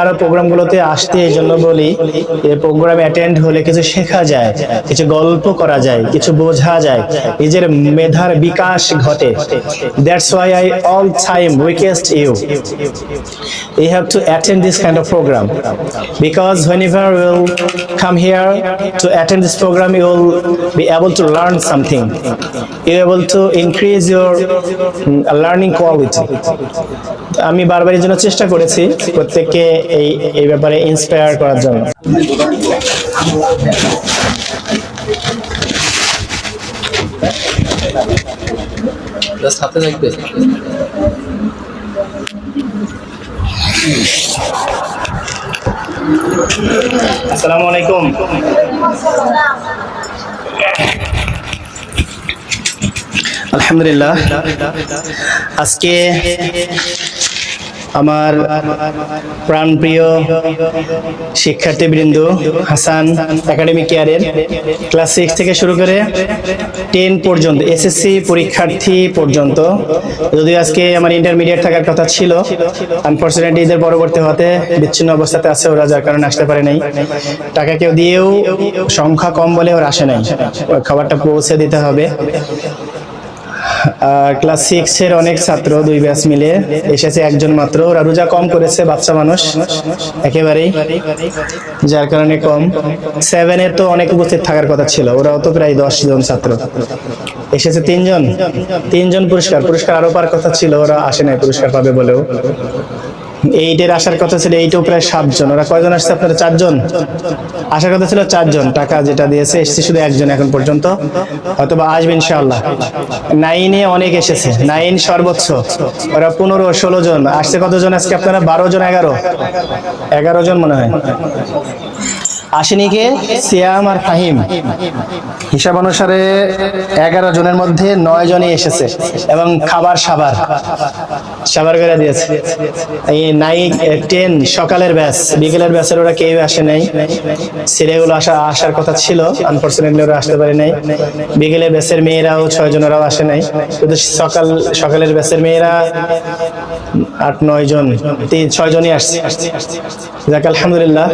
আরও প্রোগ্রাম গুলোতে আসতে এই জন্য বলি যে প্রোগ্রাম অ্যাটেন্ড হলে কিছু শেখা যায়, কিছু গল্প করা যায়, কিছু বোঝা যায়, নিজের মেধার বিকাশ ঘটে। That's why I all time request you you have to attend this kind of programme because when you will come here to attend this programme you will be able to learn something you able to increase your learning quality আমি বারবার এই জন্য চেষ্টা করেছি প্রত্যেককে এই এই ব্যাপারে ইন্সপায়ার করার জন্য। হাতে থাকবে আসসালামু আলাইকুম। আলহামদুলিল্লাহ। আজকে আমার প্রাণপ্রিয় শিক্ষার্থীবৃন্দ হাসান একাডেমিক কেয়ারের ক্লাস সিক্স থেকে শুরু করে টেন পর্যন্ত এসএসসি পরীক্ষার্থী পর্যন্ত। যদিও আজকে আমার ইন্টারমিডিয়েট থাকার কথা ছিল আনফর্চুনেটলি ঈদের পরবর্তী হতে বিচ্ছিন্ন অবস্থাতে আছে ওরা, যার কারণে আসতে পারে নাই। টাকা কেউ দিয়েও সংখ্যা কম বলে ওরা আসে নাই। খাবারটা পৌঁছে দিতে হবে। ক্লাস সিক্স এর অনেক ছাত্র দুই ব্যাস মিলে এসেছে একজন মাত্র। ওরা রোজা কম করেছে, বাচ্চা মানুষ, একেবারেই। যার কারণে কম। সেভেন তো অনেক উপস্থিত থাকার কথা ছিল। ওরাও তো প্রায় দশ জন ছাত্র। এসেছে তিনজন। তিনজন পুরস্কার। পুরস্কার আরও পার কথা ছিল, ওরা আসে নাই পুরস্কার পাবে বলেও। এইটের আসার কথা ছিল এইটাও প্রায় সাতজন। ওরা কয়জন আসছে আপনারা? চারজন? আসার কথা ছিল চারজন। টাকা যেটা দিয়েছে, এসছে শুধু একজন এখন পর্যন্ত। হয়তোবা আসবে ইনশাআল্লাহ। নাইনে অনেক এসেছে। নাইন সর্বোচ্চ। ওরা পনেরো, ষোলো জন। আসছে কতজন আজকে আপনারা? বারো জন, এগারো? এগারো জন মনে হয়। আসেনি কে? সিয়াম আর ফাহিম। হিসাব অনুসারে এগারো জনের মধ্যে নয় জনই এসেছে। এবং খাবার সাবার সাবার করে দিয়েছে। এই নাই টেন সকালের ব্যাচ বিকেলের ব্যাচের ওরা কেউ আসে নাই। সিরিয়াগুলো আসা, আসার কথা ছিল আনফর্চুনেটলি ওরা আসতে পারে নাই। বিকেলের ব্যাচের মেয়েরাও ছয় জনেরাও আসে নাই। শুধু সকাল, সকালের ব্যাচের মেয়েরা আট, নয় জন, তিন, ছয় জনই আসছে। যাক, আলহামদুলিল্লাহ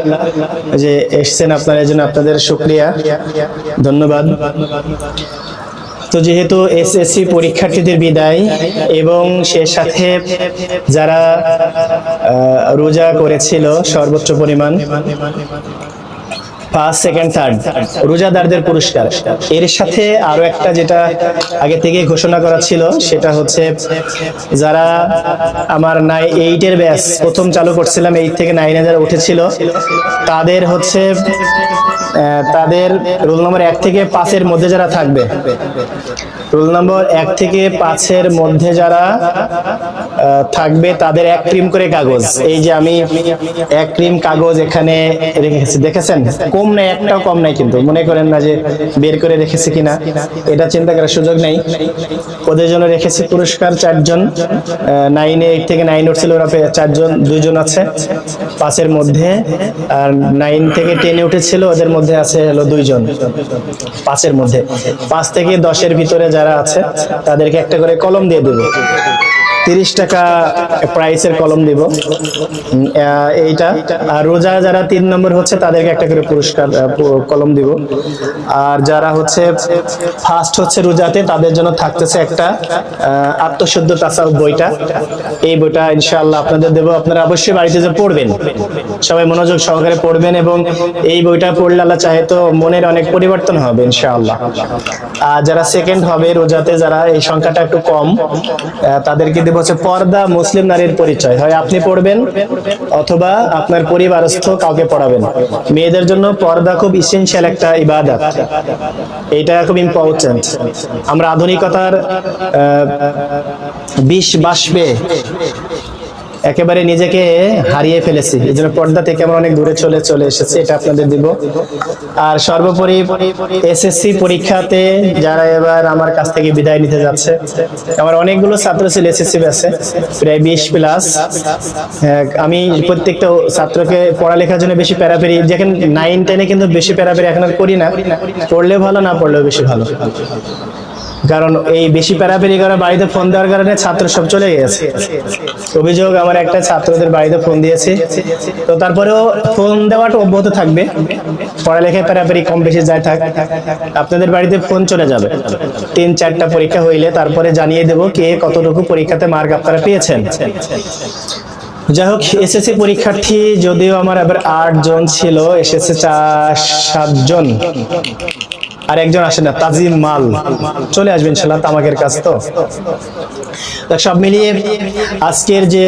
যে এসছেন আপনারা, এই জন্য আপনাদের শুক্রিয়া। ধন্যবাদ। তো যেহেতু এসএসসি পরীক্ষার্থীদের বিদায় এবং সে সাথে যারা রোজা করেছিল সর্বোচ্চ পরিমাণ ফার্স্ট সেকেন্ড থার্ড, রোজাদারদের পুরস্কার। এর সাথে আরও একটা যেটা আগে থেকে ঘোষণা করা ছিল, সেটা হচ্ছে যারা আমার নাই এইটের ব্যাচ প্রথম চালু করছিলাম এইট থেকে নাইন হাজার উঠেছিল, তাদের হচ্ছে তাদের রোল নম্বর এক থেকে পাঁচের মধ্যে যারা থাকবে রোল নম্বর এক থেকে পাঁচের মধ্যে যারা থাকবে তাদের এক ক্রিম করে কাগজ। এই যে আমি এক ক্রিম কাগজ এখানে রেখেছি। দেখেছেন? কম নাই, একটাও কম নাই কিন্তু। মনে করেন না যে বের করে রেখেছি কিনা। এটা চিন্তা করার সুযোগ নেই। ওদের জন্য রেখেছি পুরস্কার চারজন। নাইনে এইট থেকে নাইন উঠছিল ওরা চারজন, দুইজন আছে। পাঁচের মধ্যে। আর নাইন থেকে টেনে উঠেছিল, ওদের মধ্যে আছে হলো দুইজন। পাঁচের মধ্যে। পাঁচ থেকে দশের ভিতরে যারা আছে, তাদেরকে একটা করে কলম দিয়ে দেবো। তিরিশ টাকা প্রাইসের কলম দিব। এইটা। আর রোজা যারা তিন নম্বর হচ্ছে, তাদেরকে একটা করে পুরস্কার কলম দিব। আর যারা হচ্ছে ফার্স্ট হচ্ছে রোজাতে, তাদের জন্য থাকতেছে একটা আত্মশুদ্ধ তাসাউফ বইটা। এই বইটা ইনশাআল্লাহ আপনাদের দেবো। আপনারা অবশ্যই বাড়িতে যে পড়বেন, সবাই মনোযোগ সহকারে পড়বেন এবং এই বইটা পড়লে আল্লাহ চাহে তো মনের অনেক পরিবর্তন হবে ইনশাআল্লাহ। আর যারা সেকেন্ড হবে রোজাতে, যারা এই সংখ্যাটা একটু কম তাদেরকে দেবো হচ্ছে পর্দা মুসলিম নারীর পরিচয়। হয় আপনি পড়বেন অথবা আপনার পরিবারস্থ কাউকে পড়াবেন। মেয়েদের জন্য পর্দা খুব ইসেনশিয়াল একটা ইবাদত। এটা খুব ইম্পর্টেন্ট আমরা আধুনিকতার বিষ বাষ্পে একেবারে নিজেকে হারিয়ে ফেলেছি। এই জন্য পর্দা থেকে আমরা অনেক দূরে চলে চলে এসেছি, এটা আপনাদের দিব। আর সর্বোপরি এসএসসি পরীক্ষাতে যারা এবার আমার কাছ থেকে বিদায় নিতে যাচ্ছে, আমার অনেকগুলো ছাত্র ছিল এসএসসি ব্যাচে প্রায় বিশ প্লাস আমি প্রত্যেকটা ছাত্রকে পড়ালেখার জন্য বেশি প্যারাপেরি, যেখানে নাইন টেনে কিন্তু বেশি প্যারাপেরি এখন আর করি না। পড়লে ভালো, না পড়লেও বেশি ভালো। কারণ এই বেশি প্যারাপেরি করে বাড়িতে ফোন দেওয়ার কারণে ছাত্র সব চলে গেছে। অভিযোগ আমার একটা ছাত্রদের বাড়িতে ফোন দিয়েছে। তো তারপরেও ফোন দেওয়াটা অব্যাহত থাকবে। পড়ালেখায় প্যারাপেরি কম বেশি যায় থাক, আপনাদের বাড়িতে ফোন চলে যাবে। তিন, চারটা পরীক্ষা হইলে তারপরে জানিয়ে দেব কে কতটুকু পরীক্ষাতে মার্ক আপনারা পেয়েছেন। যাই হোক, এসএসসি পরীক্ষার্থী যদিও আমার আবার আট জন ছিল এসেছে চার, সাতজন। আর একজন আসে না, তাজিম মাল। চলে আসবেন ইনশাল্লাহ তামাকের কাজ তো। সব মিলিয়ে আজকের যে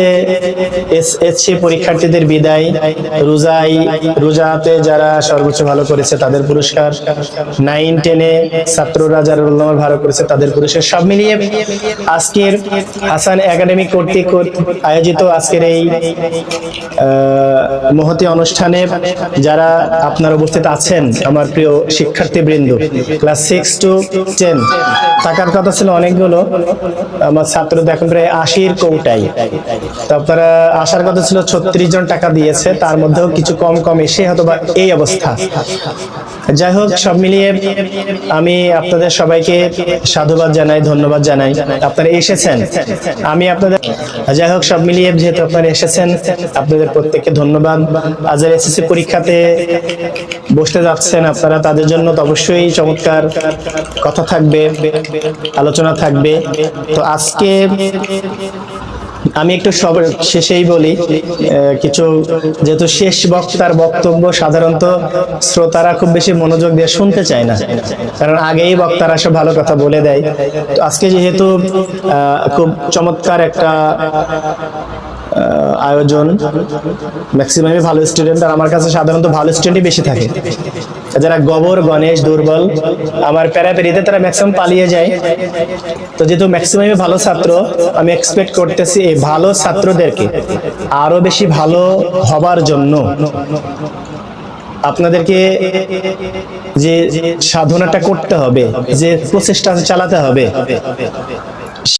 এসএসসি পরীক্ষার্থীদের বিদায়, রোজাই রোজাতে যারা সর্বোচ্চ ভালো করেছে তাদের পুরস্কার নাইন টেনে ছাত্ররা যারা রোল নম্বর ভালো করেছে তাদের পুরস্কার। সব মিলিয়ে আজকের হাসান একাডেমি কর্তৃক আয়োজিত আজকের এই মহতি অনুষ্ঠানে যারা আপনার উপস্থিত আছেন, আমার প্রিয় শিক্ষার্থী বৃন্দ ক্লাস সিক্স টু টেন থাকার কথা ছিল অনেকগুলো। আমার ছাত্র এখন প্রায় আশির কৌটাই। তো আপনারা আসার কথা ছিল ছত্রিশ জন টাকা দিয়েছে। তার মধ্যেও কিছু কম কম এসে হয়তো বা এই অবস্থা। যাই হোক, সব মিলিয়ে আমি আপনাদের সবাইকে সাধুবাদ জানাই, ধন্যবাদ জানাই। আপনারা এসেছেন। আমি আপনাদের যাই হোক, সব মিলিয়ে যেহেতু আপনারা এসেছেন, আপনাদের প্রত্যেককে ধন্যবাদ। আজের এসএসসি পরীক্ষাতে বসতে যাচ্ছেন আপনারা, তাদের জন্য তো অবশ্যই চমৎকার কথা থাকবে, আলোচনা থাকবে। তো আজকে আমি একটু সব শেষেই বলি কিছু যেহেতু শেষ বক্তার বক্তব্য সাধারণত শ্রোতারা খুব বেশি মনোযোগ দিয়ে শুনতে চায় না। কারণ আগেই বক্তারা সব ভালো কথা বলে দেয়। তো আজকে যেহেতু খুব চমৎকার একটা আয়োজন ম্যাক্সিমামই ভালো স্টুডেন্ট আর আমার কাছে সাধারণত ভালো স্টুডেন্টই বেশি থাকে। যারা গবর, গণেশ, দুর্বল, আমার প্যারাপেরিতে তারা ম্যাক্সিমাম পালিয়ে যায়। তো যেহেতু ম্যাক্সিমামই ভালো ছাত্র, আমি এক্সপেক্ট করতেছি এই ভালো ছাত্রদেরকে আরও বেশি ভালো হবার জন্য। আপনাদেরকে যে সাধনাটা করতে হবে, যে প্রচেষ্টা চালাতে হবে